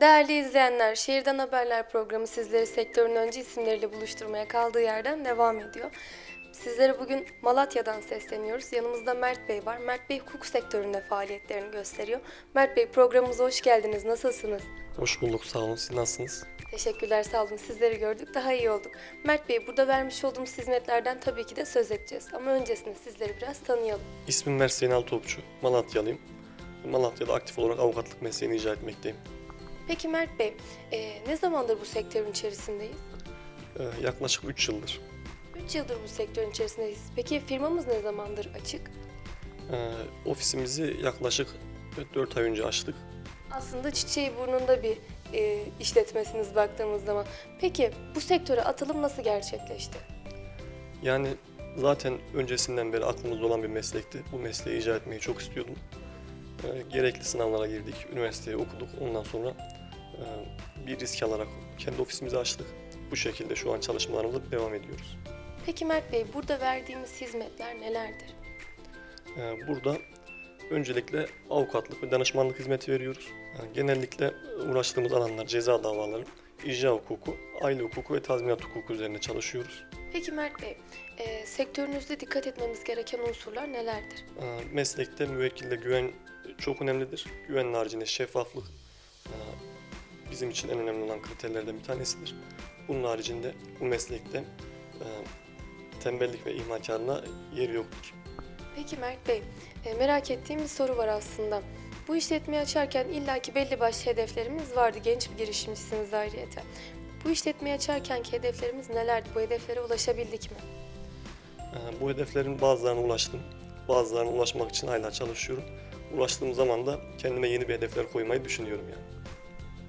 Değerli izleyenler, Şehirden Haberler programı sizleri sektörün öncü isimleriyle buluşturmaya kaldığı yerden devam ediyor. Sizlere bugün Malatya'dan sesleniyoruz. Yanımızda Mert Bey var. Mert Bey hukuk sektöründe faaliyetlerini gösteriyor. Mert Bey programımıza hoş geldiniz. Nasılsınız? Hoş bulduk, sağ olun. Siz nasılsınız? Teşekkürler, sağ olun. Sizleri gördük, daha iyi olduk. Mert Bey, burada vermiş olduğumuz hizmetlerden tabii ki de söz edeceğiz. Ama öncesinde sizleri biraz tanıyalım. İsmim Mert Zeynal Topçu, Malatyalıyım. Malatya'da aktif olarak avukatlık mesleğini icra etmekteyim. Peki Mert Bey, e, ne zamandır bu sektörün içerisindeyiz? Ee, yaklaşık 3 yıldır. 3 yıldır bu sektörün içerisindeyiz. Peki firmamız ne zamandır açık? Ee, ofisimizi yaklaşık 4 ay önce açtık. Aslında çiçeği burnunda bir e, işletmesiniz baktığımız zaman. Peki bu sektöre atılım nasıl gerçekleşti? Yani zaten öncesinden beri aklımızda olan bir meslekti. Bu mesleği icra etmeyi çok istiyordum. Ee, gerekli sınavlara girdik, üniversiteyi okuduk. Ondan sonra e, bir risk alarak kendi ofisimizi açtık. Bu şekilde şu an çalışmalarımıza devam ediyoruz. Peki Mert Bey, burada verdiğimiz hizmetler nelerdir? Ee, Burada öncelikle avukatlık ve danışmanlık hizmeti veriyoruz. Yani genellikle uğraştığımız alanlar ceza davaları, icra hukuku, aile hukuku ve tazminat hukuku üzerine çalışıyoruz. Peki Mert Bey, e, sektörünüzde dikkat etmemiz gereken unsurlar nelerdir? Ee, Meslekte müvekkilde güven çok önemlidir. Güvenin haricinde şeffaflık e, bizim için en önemli olan kriterlerden bir tanesidir. Bunun haricinde bu meslekte e, tembellik ve ihmalkarına yer yoktur. Peki Mert Bey, e, merak ettiğim bir soru var aslında. Bu işletmeyi açarken illaki belli başlı hedeflerimiz vardı. Genç bir girişimcisiniz ayrıyeten. Bu işletmeyi açarkenki hedeflerimiz nelerdi? Bu hedeflere ulaşabildik mi? Ee, Bu hedeflerin bazılarına ulaştım. Bazılarına ulaşmak için hala çalışıyorum. Ulaştığım zaman da kendime yeni bir hedefler koymayı düşünüyorum yani.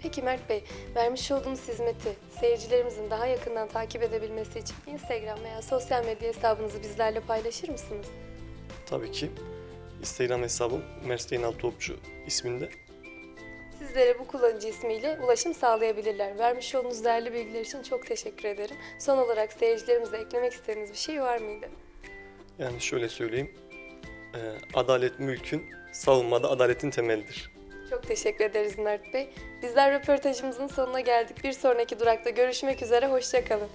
Peki Mert Bey, vermiş olduğumuz hizmeti seyircilerimizin daha yakından takip edebilmesi için Instagram veya sosyal medya hesabınızı bizlerle paylaşır mısınız? Tabii ki Instagram hesabım Mersteynal Topçu isminde. Sizlere bu kullanıcı ismiyle ulaşım sağlayabilirler. Vermiş olduğunuz değerli bilgiler için çok teşekkür ederim. Son olarak seyircilerimize eklemek istediğiniz bir şey var mıydı? Yani şöyle söyleyeyim. e, Adalet mülkün, savunmada adaletin temelidir. Çok teşekkür ederiz Mert Bey. Bizler röportajımızın sonuna geldik. Bir sonraki durakta görüşmek üzere, hoşçakalın.